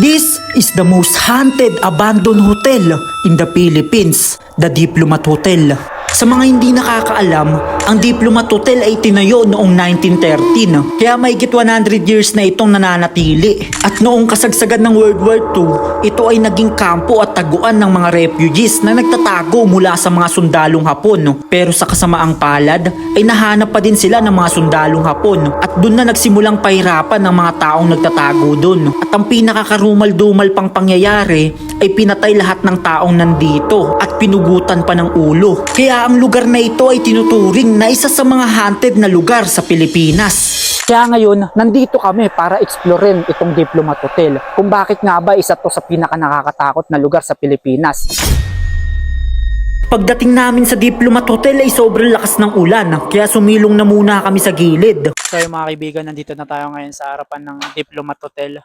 This is the most haunted abandoned hotel in the Philippines, the Diplomat Hotel. Sa mga hindi nakakaalam, ang Diplomat Hotel ay tinayo noong 1913, kaya mahigit 100 years na itong nananatili. At noong kasagsagan ng World War II, ito ay naging kampo at taguan ng mga refugees na nagtatago mula sa mga sundalong Hapon. Pero sa kasamaang palad, ay nahanap pa din sila ng mga sundalong Hapon at doon na nagsimulang pahirapan ng mga taong nagtatago doon. At ang pinakakarumal-dumal pang pangyayari ay pinatay lahat ng taong nandito at pinugutan pa ng ulo. Kaya ang lugar na ito ay tinuturing na isa sa mga haunted na lugar sa Pilipinas. Kaya ngayon, nandito kami para explorein itong Diplomat Hotel. Kung bakit nga ba isa to sa pinaka nakakatakot na lugar sa Pilipinas. Pagdating namin sa Diplomat Hotel ay sobrang lakas ng ulan, kaya sumilong na muna kami sa gilid. So yung mga kaibigan, nandito na tayo ngayon sa harapan ng Diplomat Hotel.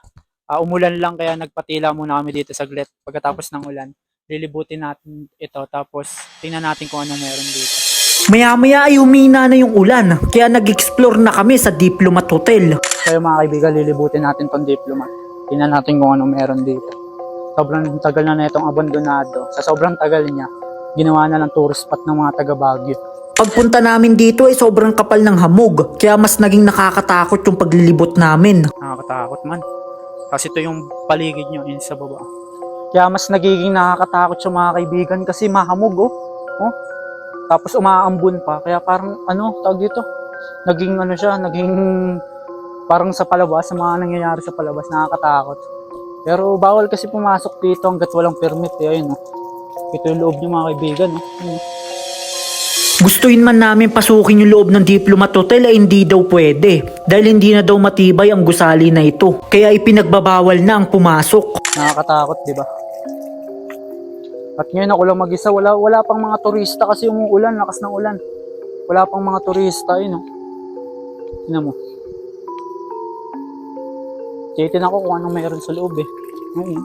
Ah, umulan lang kaya nagpatila muna kami dito saglit pagkatapos ng ulan. Lilibutin natin ito tapos tingnan natin kung anong meron dito. Maya-maya ay humina na yung ulan, kaya nag-explore na kami sa Diplomat Hotel. Yung mga kaibigan, lilibutin natin tong Diplomat. Tingnan natin kung anong meron dito. Sobrang tagal na na itong abandonado. Sa sobrang tagal niya, ginawa na ng tourist spot ng mga taga Baguio. Pagpunta namin dito ay sobrang kapal ng hamog, kaya mas naging nakakatakot yung paglilibot namin. Nakakatakot man. Kasi ito yung paligid nyo, yun sa baba. Kaya mas nagiging nakakatakot sa mga kaibigan kasi mahamog oh. oh. Tapos umaambun pa, kaya parang ano, tawag dito, naging ano siya, naging parang sa palabas, sa mga nangyayari sa palabas, nakakatakot. Pero bawal kasi pumasok dito hanggat walang permit. Eh, ayun, oh. Ito yung loob niyo mga kaibigan. Oh. Ayun. Gustuin man namin pasukin yung loob ng Diplomat Hotel ay hindi daw pwede dahil hindi na daw matibay ang gusali na ito. Kaya ipinagbabawal na ang pumasok. Nakakatakot, di ba? At ngayon ako lang mag-isa, wala, wala pang mga turista kasi umuulan, lakas ng ulan. Wala pang mga turista, yun oh. Tingnan mo. Titin ako kung anong mayroon sa loob eh. Ayun.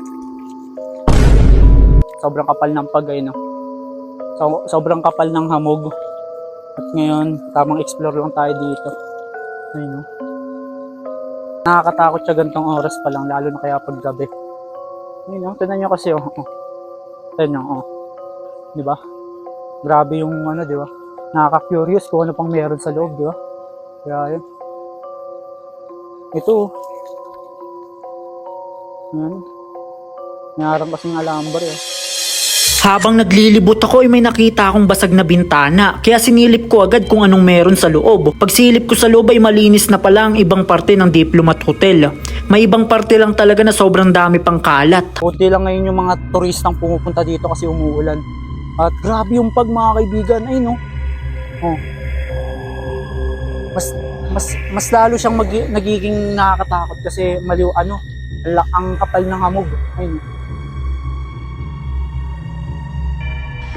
Sobrang kapal ng pagay, no? So, sobrang kapal ng hamog. At ngayon, tamang explore lang tayo dito. Ayun, no? Nakakatakot siya gantong oras pa lang, lalo na kaya pag gabi. Ayun, no? Tignan nyo kasi, oh. oh. Nyo, oh. Di ba? Grabe yung ano, di ba? Nakaka-curious kung ano pang meron sa loob, di ba? Kaya yun. Ito, oh. Yan. Nangarang kasing alambar eh. Habang naglilibot ako ay may nakita akong basag na bintana kaya sinilip ko agad kung anong meron sa loob. Pagsilip ko sa loob ay malinis na pala ang ibang parte ng Diplomat Hotel. May ibang parte lang talaga na sobrang dami pang kalat. Kunti lang ngayon yung mga turistang pumupunta dito kasi umuulan. At grabe yung pag mga kaibigan ay no. Oh. Mas mas mas lalo siyang magi- nagiging nakakatakot kasi maliw ano ang kapal ng hamog. Ayun.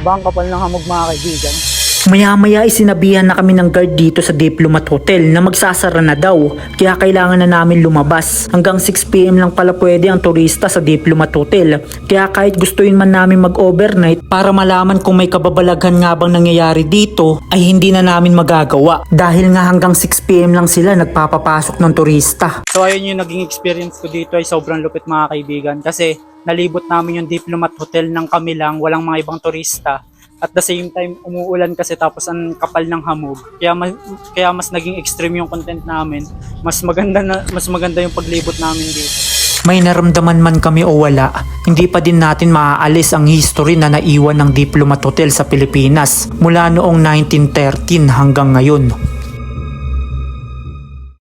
Ang kapal ng hamog mga kaibigan? Maya-maya ay sinabihan na kami ng guard dito sa Diplomat Hotel na magsasara na daw kaya kailangan na namin lumabas. Hanggang 6pm lang pala pwede ang turista sa Diplomat Hotel kaya kahit gustuin man namin mag-overnight para malaman kung may kababalaghan nga bang nangyayari dito ay hindi na namin magagawa dahil nga hanggang 6pm lang sila nagpapapasok ng turista. So ayun yung naging experience ko dito ay sobrang lupit mga kaibigan kasi nalibot namin yung Diplomat Hotel ng kami lang, walang mga ibang turista. At the same time, umuulan kasi tapos ang kapal ng hamog. Kaya mas, kaya mas naging extreme yung content namin. Mas maganda na mas maganda yung paglibot namin dito. May naramdaman man kami o wala, hindi pa din natin maaalis ang history na naiwan ng Diplomat Hotel sa Pilipinas mula noong 1913 hanggang ngayon.